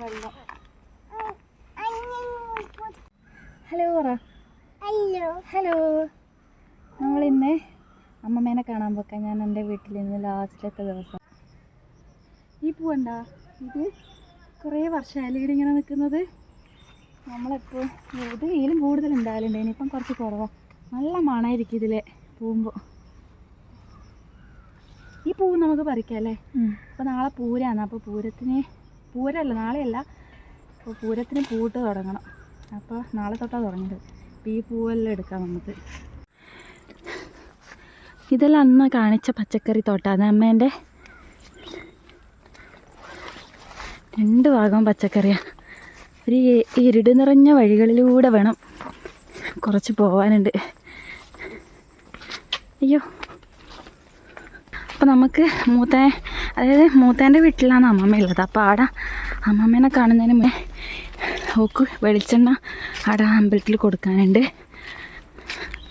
വെള്ളം. ഹലോ പറ. ഹലോ. നമ്മളിന്ന് അമ്മമ്മേനെ കാണാൻ പോക്കാം. ഞാൻ എന്റെ വീട്ടിൽ ഇന്ന് ലാസ്റ്റിലത്തെ ദിവസം. ഈ പൂവണ്ട ഇത് കുറേ വർഷമായാലും ഇവിടെ ഇങ്ങനെ നിൽക്കുന്നത്. നമ്മളെപ്പോൾ ഇത് ഇതിലും കൂടുതൽ ഉണ്ടാവലുണ്ട്. ഇനിയിപ്പം കുറച്ച് കുറവാണ് നല്ല മണമായിരിക്കും ഇതിലെ പോകുമ്പോൾ ഈ പൂ നമുക്ക് പറിക്കാം അല്ലേ? അപ്പോൾ നാളെ പൂരാണ്. അപ്പോൾ പൂരത്തിന് പൂരല്ല നാളെയല്ല. അപ്പോൾ പൂരത്തിന് പൂട്ട് തുടങ്ങണം. അപ്പോൾ നാളെ തൊട്ടാണ് തുടങ്ങിയത്. അപ്പോൾ ഈ പൂവെല്ലാം എടുക്കാം നമുക്ക്. ഇതെല്ലാം അന്ന് കാണിച്ച പച്ചക്കറി തോട്ടാണ് അമ്മേന്റെ രണ്ട് ഭാഗം പച്ചക്കറിയാണ് ഒരു ഇരുട് നിറഞ്ഞ വഴികളിലൂടെ വേണം കുറച്ച് പോവാനുണ്ട്. അയ്യോ അപ്പോൾ നമുക്ക് മൂത്ത അതായത് മൂത്തേന്റെ വീട്ടിലാണ് അമ്മമ്മ ഉള്ളത്. അപ്പോൾ ആടെ അമ്മമ്മേനെ കാണുന്നതിന് മുന്നേ ഓക്ക് വെളിച്ചെണ്ണ ആടെ അമ്പലത്തിൽ കൊടുക്കാനുണ്ട്.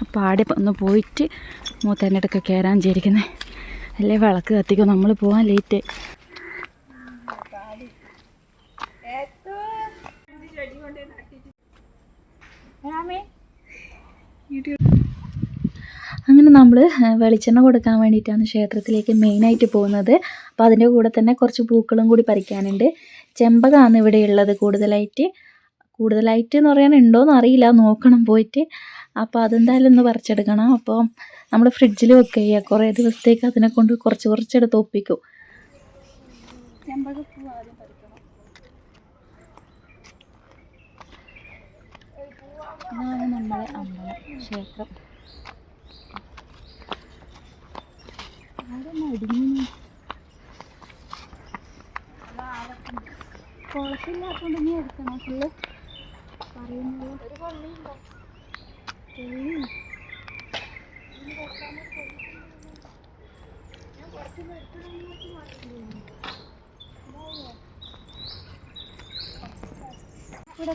അപ്പോൾ ആടെ ഒന്ന് പോയിട്ട് മൂത്തേന്റെ അടുക്ക കയറാൻ വിചാരിക്കുന്നത് അല്ലേ വിളക്ക് കത്തിക്കും നമ്മൾ പോകാൻ ലേറ്റ് അങ്ങനെ നമ്മൾ വെളിച്ചെണ്ണ കൊടുക്കാൻ വേണ്ടിയിട്ടാണ് ക്ഷേത്രത്തിലേക്ക് മെയിനായിട്ട് പോകുന്നത്. അപ്പോൾ അതിന്റെ കൂടെ തന്നെ കുറച്ച് പൂക്കളും കൂടി പറിക്കാനുണ്ട്. ചെമ്പകമാണ് ഇവിടെ ഉള്ളത് കൂടുതലായിട്ട്. കൂടുതലായിട്ട് എന്ന് പറയാൻ ഉണ്ടോയെന്ന് അറിയില്ല. നോക്കണം പോയിട്ട്. അപ്പോൾ അതെന്തായാലും ഒന്ന് പറിച്ചെടുക്കണം. അപ്പോൾ നമ്മൾ ഫ്രിഡ്ജിൽ വെക്കുക ചെയ്യുക കുറേ ദിവസത്തേക്ക് അതിനെ കൊണ്ട് കുറച്ച് കുറച്ചെടുത്ത് ഒപ്പിക്കും. ചെമ്പകപ്പൂ ആദ്യം പറിക്കണം ഇതാണ് നമ്മളെ അമ്പലം ക്ഷേത്രം. നീ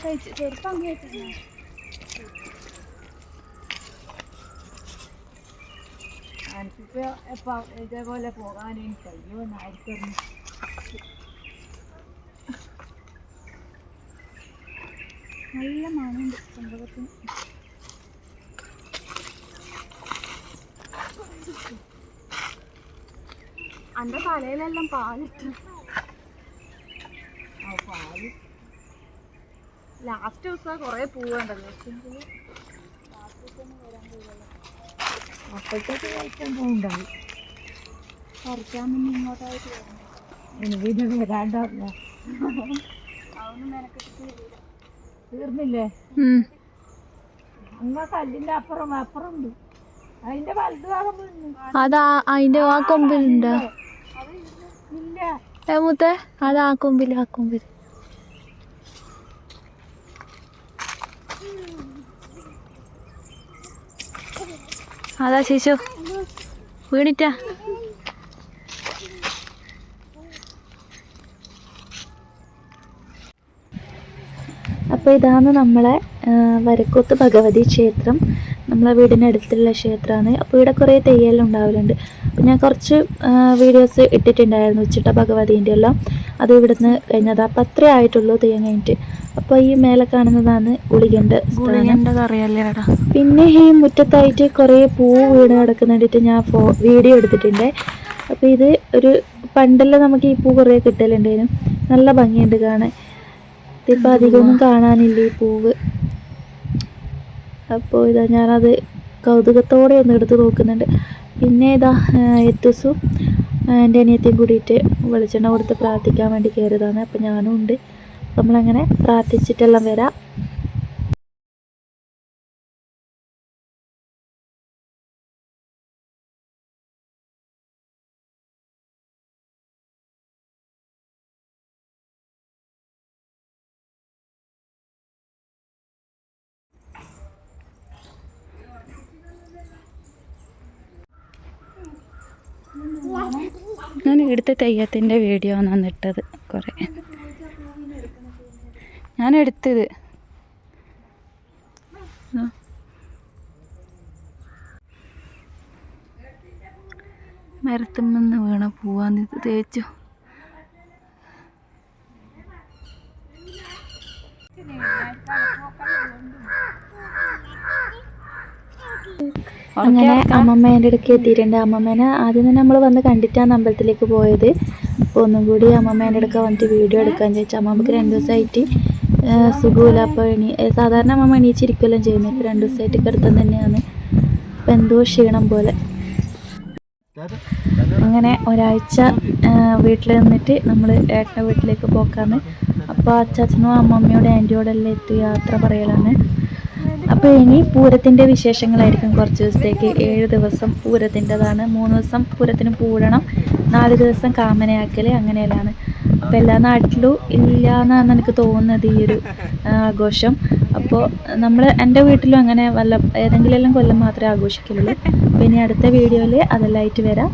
കഴിച്ച് ചെറുപ്പം കഴിച്ചിരുന്നു എനിക്കിപ്പോ എപ്പോ ഇതേപോലെ പോകാൻ എനിക്ക് കഴിയുമെന്ന് ആർക്കും നല്ല മണമുണ്ട് സംഭവത്തിന്. അന്റെ തലയിലെല്ലാം പാലിട്ട്. പാൽ. ലാസ്റ്റ് ദിവസം കുറേ പൂവുണ്ടല്ലോ അപ്പോഴത്തേക്ക് കഴിക്കാൻ പോകുന്നുണ്ടാവും പറിക്കാൻ മുന്നേ ഇങ്ങോട്ടായിട്ട് വരണം ഇനി പിന്നെ വരാണ്ടല്ല അതൊന്നും മെനക്കെട്ടിട്ട് വരില്ല. തീർന്നില്ലേ? അങ്ങ കല്ലിന്റെ അപ്പുറം അപ്പുറം ഉണ്ട് അതിന്റെ വലതു ഭാഗം അതാ അതിന്റെ ആ കൊമ്പിലുണ്ടോ. ഇല്ല ഏ മുത്തേ അതാ ആ കൊമ്പിൽ ആ കൊമ്പിൽ അതാ ശിശു വീണിട്ടാ. അപ്പോൾ ഇതാണ് നമ്മളെ വരക്കൂത്ത് ഭഗവതി ക്ഷേത്രം. നമ്മളെ വീടിനടുത്തുള്ള ക്ഷേത്രമാണ്. അപ്പോൾ ഇവിടെ കുറേ തെയ്യെല്ലാം ഉണ്ടാവലുണ്ട്. അപ്പോൾ ഞാൻ കുറച്ച് വീഡിയോസ് ഇട്ടിട്ടുണ്ടായിരുന്നു ഉച്ചിട്ട ഭഗവതീന്റെ എല്ലാം അത് ഇവിടുന്ന് കഴിഞ്ഞതാ. പത്ര അത്രേ ആയിട്ടുള്ളൂ തെയ്യം കഴിഞ്ഞിട്ട്. അപ്പോൾ ഈ മേലെ കാണുന്നതാണ് ഗുളികന്റെ അറിയാലേ പിന്നെ ഈ മുറ്റത്തായിട്ട് കുറേ പൂ വീണ് കിടക്കുന്നിട്ട് ഞാൻ ഫോ വീഡിയോ എടുത്തിട്ടുണ്ട്. അപ്പോൾ ഇത് ഒരു പണ്ടെല്ലാം നമുക്ക് ഈ പൂ കുറേ കിട്ടലുണ്ടായിരുന്നു. നല്ല ഭംഗിയുണ്ട് കാണാൻ. ഇതിപ്പോൾ അധികമൊന്നും കാണാനില്ല ഈ പൂവ്. അപ്പോൾ ഇതാ ഞാനത് കൗതുകത്തോടെ ഒന്ന് എടുത്ത് നോക്കുന്നുണ്ട്. പിന്നെ ഇതാ എത്തുസും. എന്റെ അനിയത്തിയും കൂടിയിട്ട് വെളിച്ചെണ്ണ കൊടുത്ത് പ്രാർത്ഥിക്കാൻ വേണ്ടി കയറിയതാണ്. അപ്പം ഞാനും ഉണ്ട്. നമ്മളങ്ങനെ പ്രാർത്ഥിച്ചിട്ടെല്ലാം വരാം. ഞാൻ ഇവിടുത്തെ തെയ്യത്തിന്റെ വീഡിയോ ആണ് ഇട്ടത് കുറേ. ഞാൻ എടുത്തത്. മരത്തുമെന്ന് വീണ പൂവാന്ന് തേച്ചു. അങ്ങനെ അമ്മമ്മേന്റെ അടുക്ക് എത്തിയിട്ടുണ്ട്. അമ്മമ്മേനെ ആദ്യം തന്നെ നമ്മൾ വന്ന് കണ്ടിട്ടാണ് അമ്പലത്തിലേക്ക് പോയത്. അപ്പോൾ ഒന്നും കൂടി അമ്മമ്മേന്റെ അടുക്ക വന്നിട്ട് വീഡിയോ എടുക്കാൻ ചോദിച്ചു അമ്മമ്മക്ക് രണ്ട് ദിവസമായിട്ട് സുഖമില്ല. അപ്പോൾ എണീ സാധാരണ അമ്മമ്മ എണീച്ചിരിക്കുമല്ലോ ചെയ്യുന്നത് ഇപ്പോൾ രണ്ട് ദിവസമായിട്ട് കിടത്തം തന്നെയാണ്. അപ്പോൾ എന്തോ ക്ഷീണം പോലെ. അങ്ങനെ ഒരാഴ്ച വീട്ടിൽ നിന്നിട്ട് നമ്മൾ ഏട്ടന്റെ വീട്ടിലേക്ക് പോക്കാന്ന്. അപ്പോൾ അച്ചാച്ചനും അമ്മമ്മയോടെ ആന്റിയോടെല്ലാം എത്തി യാത്ര പറയലാണ്. അപ്പോൾ ഇനി പൂരത്തിന്റെ വിശേഷങ്ങളായിരിക്കും കുറച്ച് ദിവസത്തേക്ക്. ഏഴ് ദിവസം പൂരത്തിന്റെതാണ്. മൂന്ന് ദിവസം പൂരത്തിന് പൂടണം നാല് ദിവസം കാമനയാക്കൽ അങ്ങനെയെല്ലാം അപ്പോൾ എല്ലാ നാട്ടിലും ഇല്ല എന്നാണ് എനിക്ക് തോന്നുന്നത് ഈ ഒരു ആഘോഷം. അപ്പോൾ നമ്മൾ എന്റെ വീട്ടിലും അങ്ങനെ വല്ല ഏതെങ്കിലും എല്ലാം കൊല്ലം മാത്രമേ ആഘോഷിക്കുള്ളൂ ഇനി അടുത്ത വീഡിയോയിൽ അതെല്ലാം ആയിട്ട് വരാം.